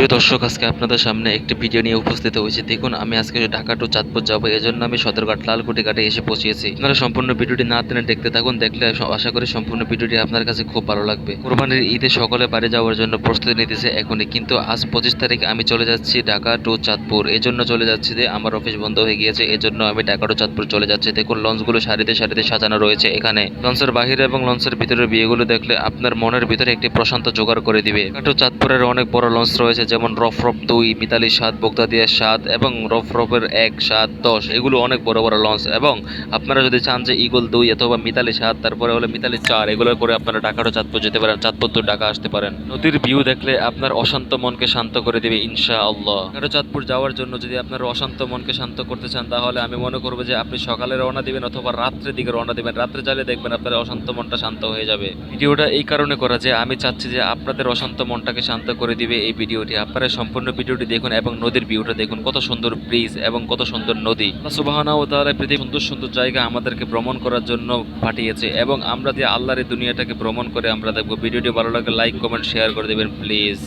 প্রিয় দর্শক, আজকে আপনাদের সামনে একটি ভিডিও নিয়ে উপস্থিত হয়েছে। দেখুন, আমি আজকে ঢাকা টু চাঁদপুর যাব, এজন্য আমি সদরঘাট লালকুটি ঘাটে এসে পৌঁছেছি। আপনারা সম্পূর্ণ ভিডিওটি না টেনে দেখতে থাকুন, দেখলে আশা- করি সম্পূর্ণ ভিডিওটি আপনার কাছে খুব ভালো লাগবে। কোরবানির ঈদে সকলে বাড়ি যাওয়ার জন্য প্রস্তুতি নিতেছে এখনই, কিন্তু আজ পঁচিশ তারিখ আমি চলে যাচ্ছি ঢাকা টু চাঁদপুর। এজন্য চলে যাচ্ছি যে আমার অফিস বন্ধ হয়ে গিয়েছে, এজন্য আমি ঢাকা টু চাঁদপুর চলে যাচ্ছি। দেখুন, লঞ্চগুলো সারিতে সারিতে সাজানো রয়েছে এখানে। লঞ্চের বাহিরে এবং লঞ্চের ভিতরের বিয়েগুলো দেখলে আপনার মনের ভিতরে একটি প্রশান্ত জোগাড় করে দিবে। ঢাকা টু চাঁদপুরের অনেক বড় লঞ্চ রয়েছে যেমন রফ রফ দুই, মিতালি সাত বগদাদিয়া সাত এবং রফ রফের এক, সাত, দশ। এগুলো অনেক বড় বড় লঞ্চ এবং আপনারা যদি চান যে ইগল দুই অথবা মিতালি সাত, তারপরে হলো মিতালি চার, এগুলো করে আপনারা ঢাকা টু চাঁদপুর যেতে পারেন, চাঁদপুর তো ঢাকা আসতে পারেন। নদীর ভিউ দেখলে আপনার অশান্ত মনকে শান্ত করে দেবে ইনশা আল্লাহ ঢাকা টু চাঁদপুর যাওয়ার জন্য যদি আপনার অশান্ত মনকে শান্ত করতে চান, তাহলে আমি মনে করব যে আপনি সকালে রওনা দিবেন অথবা রাত্রের দিকে রওনা দিবেন। রাত্রে চাইলে দেখবেন আপনার অশান্ত মনটা শান্ত হয়ে যাবে। ভিডিওটা এই কারণে করা যে আমি চাচ্ছি যে আপনাদের অশান্ত মনটাকে শান্ত করে দিবে এই ভিডিওটি। আপনারা সম্পূর্ণ ভিডিওটি দেখুন এবং নদীর ভিউটা দেখুন। কত সুন্দর ব্রিজ এবং কত সুন্দর নদী। সুবাহানা ও তাহলে পৃথিবী সুন্দর সুন্দর জায়গা আমাদেরকে ভ্রমণ করার জন্য পাঠিয়েছে এবং আমরা যে আল্লাহর দুনিয়াটাকে ভ্রমণ করে আমরা দেখব। ভিডিওটি ভালো লাগে লাইক কমেন্ট শেয়ার করে দেবেন প্লিজ